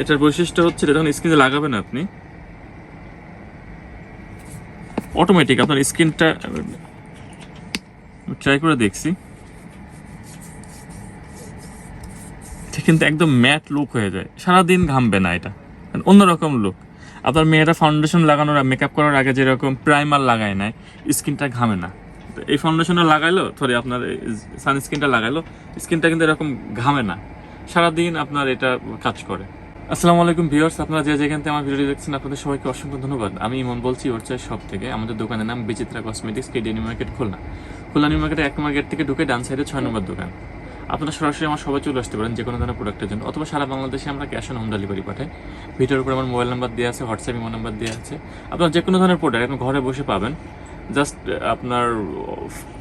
এটার বৈশিষ্ট্য হচ্ছে এটা যখন স্ক্রিনে লাগাবেন আপনি অটোমেটিক আপনার স্ক্রিনটা ট্রাই করে দেখছি। কিন্তু একদম ম্যাট লুক হয়ে যায়। সারাদিন ঘামবে না এটা। অন্যরকম লুক আপনার মেয়েরা ফাউন্ডেশন লাগানোর মেকআপ করার আগে যেরকম প্রাইমার লাগায় নেয় স্কিনটা ঘামে না। এই ফাউন্ডেশনটা লাগাইলো সরি আপনার সানস্ক্রিনটা লাগাইলো স্কিনটা কিন্তু এরকম ঘামে না। সারাদিন আপনার এটা কাজ করে। আসসালামু আলাইকুম ভিউয়ার্স, আপনারা যে যেখান থেকে আমার ভিডিও দেখছেন, আপনাদের সবাইকে অসংখ্য ধন্যবাদ। আমি ইমন বলছি ওরচাই শপ থেকে আমাদের দোকানের নাম Bichitra cosmetics KD New Market Khulna. Khulna New মার্কেটের এক নম্বর গেট থেকে ঢুকে ডান সাইডে ছয় নম্বর দোকান। আপনারা সরাসরি আমার সবাই চলে আসতে পারেন যে কোনো ধরনের প্রোডাক্টের জন্য, অথবা সারা বাংলাদেশে আমরা ক্যাশ অন হোম ডেলিভারি পাঠাই। ভিডিওর উপর আমার মোবাইল নাম্বার দেওয়া আছে হোয়াটসঅ্যাপ ইমো নাম্বার দেওয়া আছে। আপনার যে কোনো ধরনের প্রোডাক্ট আপনি ঘরে বসে পাবেন। জাস্ট আপনার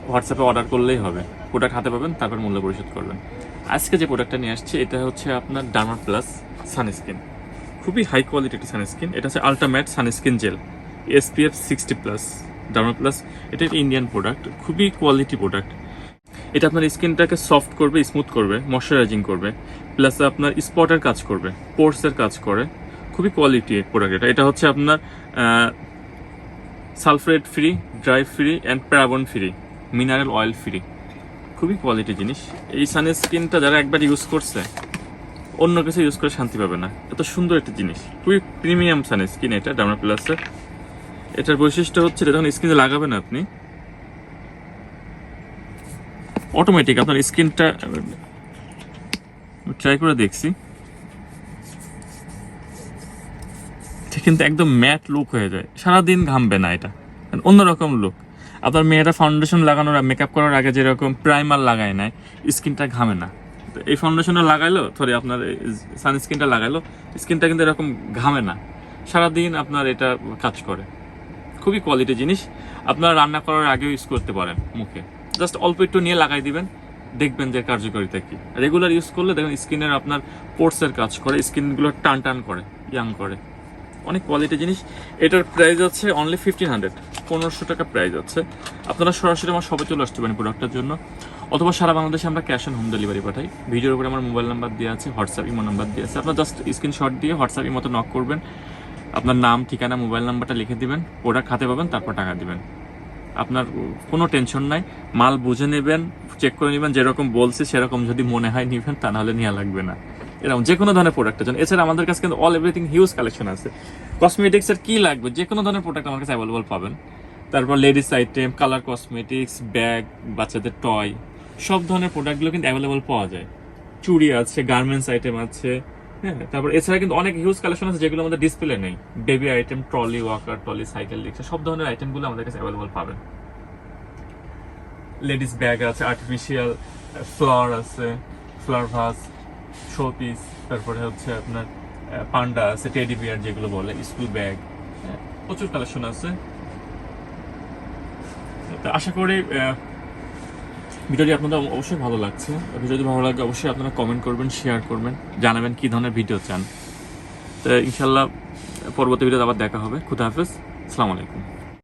হোয়াটসঅ্যাপে অর্ডার করলেই হবে। প্রোডাক্ট হাতে পাবেন, তারপর মূল্য পরিশোধ করবেন। আজকে যে প্রোডাক্টটা নিয়ে আসছে, এটা হচ্ছে আপনার ডার্মা প্লাস সানস্ক্রিন খুবই হাই কোয়ালিটি একটা সানস্ক্রিন এটা হচ্ছে ultra matte sunscreen gel SPF sixty plus derma plus এটা ইন্ডিয়ান প্রোডাক্ট খুবই কোয়ালিটি প্রোডাক্ট এটা আপনার স্কিনটাকে সফট করবে স্মুথ করবে ময়শ্চারাইজিং করবে। প্লাস আপনার স্পটের কাজ করবে পোর্সের কাজ করে। খুবই কোয়ালিটি প্রোডাক্ট এটা। এটা হচ্ছে আপনার sulphate free, dry free and paraben free, mineral oil free. খুবই কোয়ালিটি জিনিস। এই সানস্ক্রিনটা যারা একবার ইউজ করছে, অন্য কিছু ইউজ করে শান্তি পাবে না। এত সুন্দর একটা জিনিস। খুবই প্রিমিয়াম সানস্ক্রিন এটা ডার্মা প্লাসের এটার বৈশিষ্ট্য হচ্ছে যখন স্কিনে লাগাবেন আপনি অটোমেটিক আপনার স্কিনটা ট্রাই করে দেখছি এটা কিন্তু একদম ম্যাট লুক হয়ে যায়। সারাদিন ঘামবে না এটা। অন্যরকম লুক। আপনার মেয়েরা ফাউন্ডেশন লাগানোর মেকআপ করার আগে যেরকম প্রাইমার লাগায় নেয় স্কিনটা ঘামে না। তো এই ফাউন্ডেশনটা লাগাইলো সরি আপনার সানস্ক্রিনটা লাগাইলো স্কিনটা কিন্তু এরকম ঘামে না। সারাদিন আপনার এটা কাজ করে। খুবই কোয়ালিটি জিনিস। আপনারা রান্না করার আগেও ইউজ করতে পারেন মুখে। জাস্ট অল্প একটু নিয়ে লাগাই দিবেন, দেখবেন যে কার্যকারিতা কি। রেগুলার ইউজ করলে দেখবেন স্কিনের আপনার পোর্সের কাজ করে স্কিনগুলো টান টান করে ইয়াং করে। অনেক কোয়ালিটি জিনিস। এটার প্রাইস হচ্ছে অনলি ফিফটিন হান্ড্রেড পনেরোশো টাকা প্রাইস আছে আপনারা সরাসরি আমার সবাই চলে আসতে পারেন প্রোডাক্টের জন্য। অথবা সারা বাংলাদেশে আমরা ক্যাশ অন হোম ডেলিভারি পাঠাই। ভিডিওর উপরে আমার মোবাইল নাম্বার দেওয়া আছে হোয়াটসঅ্যাপ ইমো নাম্বার দেওয়া আছে। আপনার জাস্ট স্ক্রিনশট দিয়ে হোয়াটসঅ্যাপ ইমোতে নক করবেন। আপনার নাম, ঠিকানা মোবাইল নাম্বারটা লিখে দিবেন। প্রোডাক্ট হাতে পাবেন, তারপর টাকা দিবেন। আপনার কোনো টেনশন নাই। মাল বুঝে নেবেন চেক করে নেবেন। যেরকম বলছে, সেরকম যদি মনে হয় নেবেন, তা নাহলে নেওয়া লাগবে না। এরকম যে কোনো ধরনের প্রোডাক্টের জন্য। এছাড়া আমাদের কাছে কিন্তু অল এভরিথিং হিউজ কালেকশন আছে। কসমেটিক্সের কি লাগবে? যে কোনো ধরনের প্রোডাক্ট আমার কাছে অ্যাভেলেবল পাবেন। তারপর ladies item colour cosmetics bag বাচ্চাদের টয় সব ধরনের প্রোডাক্টগুলো কিন্তু অ্যাভেলেবল পাওয়া যায়। চুড়ি আছে গার্মেন্টস আইটেম আছে হ্যাঁ? তারপর এছাড়া কিন্তু অনেক হিউজ কালেকশন আছে যেগুলো আমাদের ডিসপ্লে নেই। Baby item trolley walker trolley cycle rickshaw সব ধরনের আইটেমগুলো আমাদের কাছে অ্যাভেলেবল পাবেন। লেডিস ব্যাগ আছে আর্টিফিশিয়াল ফ্লাওয়ার আছে ফ্লাওয়ার ভাস শো পিস তারপরে হচ্ছে আপনার পান্ডা আছে, টেডি বিয়ার যেগুলো বলে স্কুল ব্যাগ প্রচুর কালেকশন আছে। তো আশা করি ভিডিওটি আপনাদের অবশ্যই ভালো লাগছে। ভিডিও যদি ভালো লাগে, অবশ্যই আপনারা কমেন্ট করবেন শেয়ার করবেন, জানাবেন কি ধরনের ভিডিও চান। তো ইনশাল্লাহ পরবর্তী ভিডিওতে আবার দেখা হবে। খুদা হাফেজ, আসসালামু আলাইকুম।